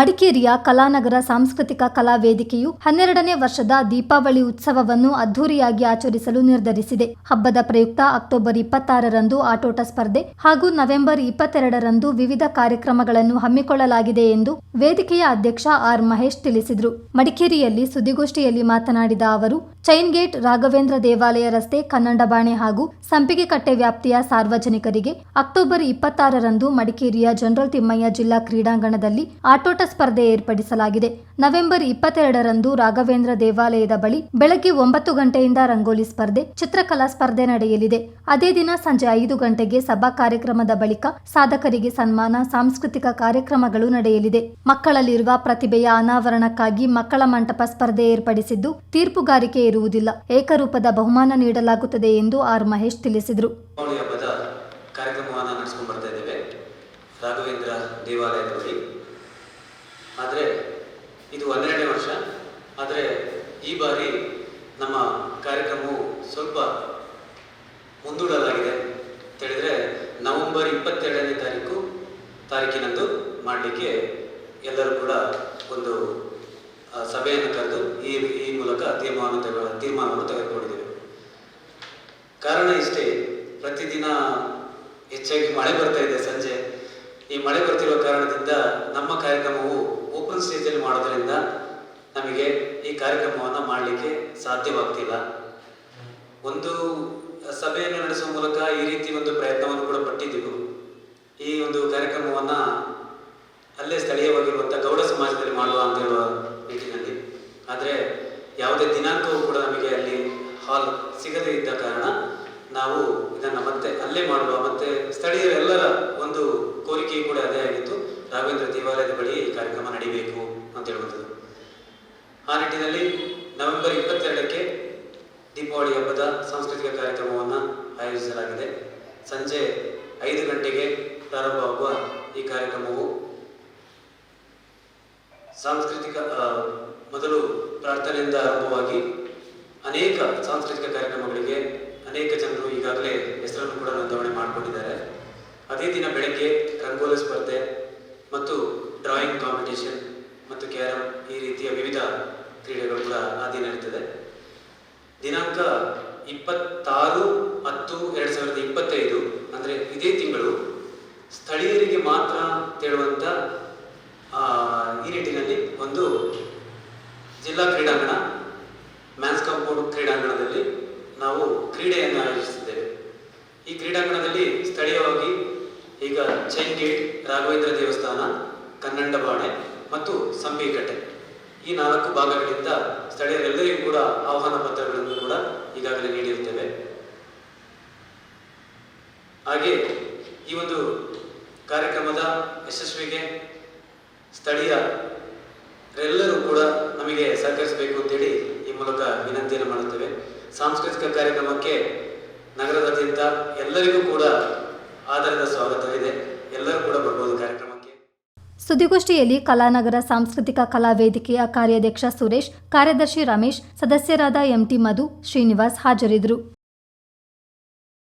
ಮಡಿಕೇರಿಯ ಕಲಾನಗರ ಸಾಂಸ್ಕೃತಿಕ ಕಲಾ ವೇದಿಕೆಯು ಹನ್ನೆರಡನೇ ವರ್ಷದ ದೀಪಾವಳಿ ಉತ್ಸವವನ್ನು ಅದ್ದೂರಿಯಾಗಿ ಆಚರಿಸಲು ನಿರ್ಧರಿಸಿದೆ. ಹಬ್ಬದ ಪ್ರಯುಕ್ತ ಅಕ್ಟೋಬರ್ ಇಪ್ಪತ್ತಾರರಂದು ಆಟೋಟ ಸ್ಪರ್ಧೆ ಹಾಗೂ ನವೆಂಬರ್ ಇಪ್ಪತ್ತೆರಡರಂದು ವಿವಿಧ ಕಾರ್ಯಕ್ರಮಗಳನ್ನು ಹಮ್ಮಿಕೊಳ್ಳಲಾಗಿದೆ ಎಂದು ವೇದಿಕೆಯ ಅಧ್ಯಕ್ಷ ಆರ್ ಮಹೇಶ್ ತಿಳಿಸಿದರು. ಮಡಿಕೇರಿಯಲ್ಲಿ ಸುದ್ದಿಗೋಷ್ಠಿಯಲ್ಲಿ ಮಾತನಾಡಿದ ಅವರು ಚೈನ್ ಗೇಟ್ ರಾಘವೇಂದ್ರ ದೇವಾಲಯ ರಸ್ತೆ ಕನ್ನಡಬಾಣೆ ಹಾಗೂ ಸಂಪಿಗೆಕಟ್ಟೆ ವ್ಯಾಪ್ತಿಯ ಸಾರ್ವಜನಿಕರಿಗೆ ಅಕ್ಟೋಬರ್ ಇಪ್ಪತ್ತಾರರಂದು ಮಡಿಕೇರಿಯ ಜನರಲ್ ತಿಮ್ಮಯ್ಯ ಜಿಲ್ಲಾ ಕ್ರೀಡಾಂಗಣದಲ್ಲಿ ಆಟೋಟ ಸ್ಪರ್ಧೆ ಏರ್ಪಡಿಸಲಾಗಿದೆ. ನವೆಂಬರ್ ಇಪ್ಪತ್ತೆರಡರಂದು ರಾಘವೇಂದ್ರ ದೇವಾಲಯದ ಬಳಿ ಬೆಳಗ್ಗೆ ಒಂಬತ್ತು ಗಂಟೆಯಿಂದ ರಂಗೋಲಿ ಸ್ಪರ್ಧೆ, ಚಿತ್ರಕಲಾ ಸ್ಪರ್ಧೆ ನಡೆಯಲಿದೆ. ಅದೇ ದಿನ ಸಂಜೆ ಐದು ಗಂಟೆಗೆ ಸಭಾ ಕಾರ್ಯಕ್ರಮದ ಬಳಿಕ ಸಾಧಕರಿಗೆ ಸನ್ಮಾನ, ಸಾಂಸ್ಕೃತಿಕ ಕಾರ್ಯಕ್ರಮಗಳು ನಡೆಯಲಿದೆ. ಮಕ್ಕಳಲ್ಲಿರುವ ಪ್ರತಿಭೆಯ ಅನಾವರಣಕ್ಕಾಗಿ ಮಕ್ಕಳ ಮಂಟಪ ಸ್ಪರ್ಧೆ ಏರ್ಪಡಿಸಿದ್ದು, ತೀರ್ಪುಗಾರಿಕೆ ಇರುವುದಿಲ್ಲ. ಏಕರೂಪದ ಬಹುಮಾನ ನೀಡಲಾಗುತ್ತದೆ ಎಂದು ಆರ್ ಮಹೇಶ್ ತಿಳಿಸಿದರು. ಕಾರ್ಯಕ್ರಮವನ್ನು ನಡೆಸ್ಕೊಂಡು ಬರ್ತಾ ಇದ್ದೇವೆ. ರಾಘವೇಂದ್ರ ದೇವಾಲಯದ ಬಳಿ ಆದರೆ ಇದು ಹನ್ನೆರಡನೇ ವರ್ಷ ಆದರೆ ಈ ಬಾರಿ ನಮ್ಮ ಕಾರ್ಯಕ್ರಮವು ಸ್ವಲ್ಪ ಮುಂದೂಡಲಾಗಿದೆ ಅಂತ ಹೇಳಿದರೆ ನವೆಂಬರ್ ಇಪ್ಪತ್ತೆರಡನೇ ತಾರೀಕು ತಾರೀಕಿನಂದು ಮಾಡಲಿಕ್ಕೆ ಎಲ್ಲರೂ ಕೂಡ ಒಂದು ಸಭೆಯನ್ನು ಕರೆದು ಈ ಈ ಮೂಲಕ ತೀರ್ಮಾನ ತೀರ್ಮಾನವನ್ನು ತೆಗೆದುಕೊಂಡಿದ್ದೇವೆ. ಕಾರಣ ಇಷ್ಟೇ, ಪ್ರತಿದಿನ ಹೆಚ್ಚಾಗಿ ಮಳೆ ಬರ್ತಾ ಇದೆ ಸಂಜೆ. ಈ ಮಳೆ ಬರ್ತಿರುವ ಕಾರಣದಿಂದ ನಮ್ಮ ಕಾರ್ಯಕ್ರಮವು ಓಪನ್ ಸ್ಟೇಜಲ್ಲಿ ಮಾಡೋದ್ರಿಂದ ನಮಗೆ ಈ ಕಾರ್ಯಕ್ರಮವನ್ನು ಮಾಡಲಿಕ್ಕೆ ಸಾಧ್ಯವಾಗ್ತಿಲ್ಲ. ಒಂದು ಸಭೆಯನ್ನು ನಡೆಸುವ ಮೂಲಕ ಈ ರೀತಿ ಒಂದು ಪ್ರಯತ್ನವನ್ನು ಕೂಡ ಪಟ್ಟಿದ್ದೆವು ಈ ಒಂದು ಕಾರ್ಯಕ್ರಮವನ್ನು ಅಲ್ಲೇ ಸ್ಥಳೀಯವಾಗಿರುವಂಥ ಗೌಡ ಸಮಾಜದಲ್ಲಿ ಮಾಡುವ ಅಂತ ಹೇಳುವ ನಿಟ್ಟಿನಲ್ಲಿ. ಆದರೆ ಯಾವುದೇ ದಿನಾಂಕವೂ ಕೂಡ ನಮಗೆ ಅಲ್ಲಿ ಹಾಲ್ ಸಿಗದೇ ಇದ್ದ ಕಾರಣ ನಾವು ಇದನ್ನು ಮತ್ತೆ ಅಲ್ಲೇ ಮಾಡುವ, ಮತ್ತೆ ಸ್ಥಳೀಯರೆಲ್ಲರ ಒಂದು ಕೋರಿಕೆ ಕೂಡ ಅದೇ ಆಗಿತ್ತು. ರಾಘವೇಂದ್ರ ದೇವಾಲಯದ ಬಳಿ ಈ ಕಾರ್ಯಕ್ರಮ ನಡೀಬೇಕು ಅಂತ ಹೇಳುವಂಥದ್ದು. ಆ ನಿಟ್ಟಿನಲ್ಲಿ ನವೆಂಬರ್ ಇಪ್ಪತ್ತೆರಡಕ್ಕೆ ದೀಪಾವಳಿ ಹಬ್ಬದ ಸಾಂಸ್ಕೃತಿಕ ಕಾರ್ಯಕ್ರಮವನ್ನು ಆಯೋಜಿಸಲಾಗಿದೆ. ಸಂಜೆ ಐದು ಗಂಟೆಗೆ ಪ್ರಾರಂಭವಾಗುವ ಈ ಕಾರ್ಯಕ್ರಮವು ಸಾಂಸ್ಕೃತಿಕ ಮೊದಲು ಪ್ರಾರ್ಥನೆಯಿಂದ ಆರಂಭವಾಗಿ ಅನೇಕ ಸಾಂಸ್ಕೃತಿಕ ಕಾರ್ಯಕ್ರಮಗಳಿಗೆ ಅನೇಕ ಜನರು ಈಗಾಗಲೇ ಹೆಸರನ್ನು ಕೂಡ ನೋಂದಣಿ ಮಾಡಿಕೊಂಡಿದ್ದಾರೆ. ಅದೇ ದಿನ ಬೆಳಗ್ಗೆ ರಂಗೋಲಿ ಸ್ಪರ್ಧೆ ಮತ್ತು ಡ್ರಾಯಿಂಗ್ ಕಾಂಪಿಟೇಷನ್ ಮತ್ತು ಕ್ಯಾರಂ ಈ ರೀತಿಯ ವಿವಿಧ ಕ್ರೀಡೆಗಳು ಕೂಡ ಆ ದಿನ ದಿನಾಂಕ ಇಪ್ಪತ್ತಾರು ಹತ್ತು ಎರಡು ಸಾವಿರದ ಇಪ್ಪತ್ತೈದು, ಅಂದರೆ ಇದೇ ತಿಂಗಳು ಸ್ಥಳೀಯರಿಗೆ ಮಾತ್ರ ತೇಳುವಂಥ ಈ ನಿಟ್ಟಿನಲ್ಲಿ ಒಂದು ಜಿಲ್ಲಾ ಕ್ರೀಡಾಂಗಣ, ಮ್ಯಾನ್ಸ್ ಕಾಂಪೌಂಡ್ ಕ್ರೀಡಾಂಗಣದಲ್ಲಿ ನಾವು ಕ್ರೀಡೆಯನ್ನು ಆಯೋಜಿಸಿದ್ದೇವೆ ಈ ಕ್ರೀಡಾಂಗಣದಲ್ಲಿ ಸ್ಥಳೀಯವಾಗಿ ಈಗ ಚೈನ್ ಗೇಟ್ ರಾಘವೇಂದ್ರ ದೇವಸ್ಥಾನ ಕನ್ನಂಡಬಾಣೆ ಮತ್ತು ಸಂಪಿಕಟ್ಟೆ ಈ ನಾಲ್ಕು ಭಾಗಗಳಿಂದ ಸ್ಥಳೀಯರೆಲ್ಲರಿಗೂ ಕೂಡ ಆಹ್ವಾನ ಪತ್ರಗಳನ್ನು ಕೂಡ ಈಗಾಗಲೇ ನೀಡಿರುತ್ತೇವೆ ಹಾಗೆ ಈ ಒಂದು ಕಾರ್ಯಕ್ರಮದ ಯಶಸ್ವಿಗೆ ಸ್ಥಳೀಯರೆಲ್ಲರೂ ಕೂಡ ನಮಗೆ ಸಹಕರಿಸಬೇಕು ಅಂತೇಳಿ ಈ ಮೂಲಕ ವಿನಂತಿಯನ್ನು ಮಾಡುತ್ತೇವೆ. ಸಾಂಸ್ಕೃತಿಕ ಕಾರ್ಯಕ್ರಮಕ್ಕೆ ನಗರದಾದ್ಯಂತ ಎಲ್ಲರಿಗೂ ಕೂಡ ಆದರದ ಸ್ವಾಗತವಿದೆ. ಎಲ್ಲರೂ ಕೂಡ ಬರ್ಬೋದು ಕಾರ್ಯಕ್ರಮಕ್ಕೆ. ಸುದ್ದಿಗೋಷ್ಠಿಯಲ್ಲಿ ಕಲಾನಗರ ಸಾಂಸ್ಕೃತಿಕ ಕಲಾ ವೇದಿಕೆಯ ಕಾರ್ಯಾಧ್ಯಕ್ಷ ಸುರೇಶ್, ಕಾರ್ಯದರ್ಶಿ ರಮೇಶ್, ಸದಸ್ಯರಾದ ಎಂಟಿ ಮಧು, ಶ್ರೀನಿವಾಸ್ ಹಾಜರಿದ್ದರು.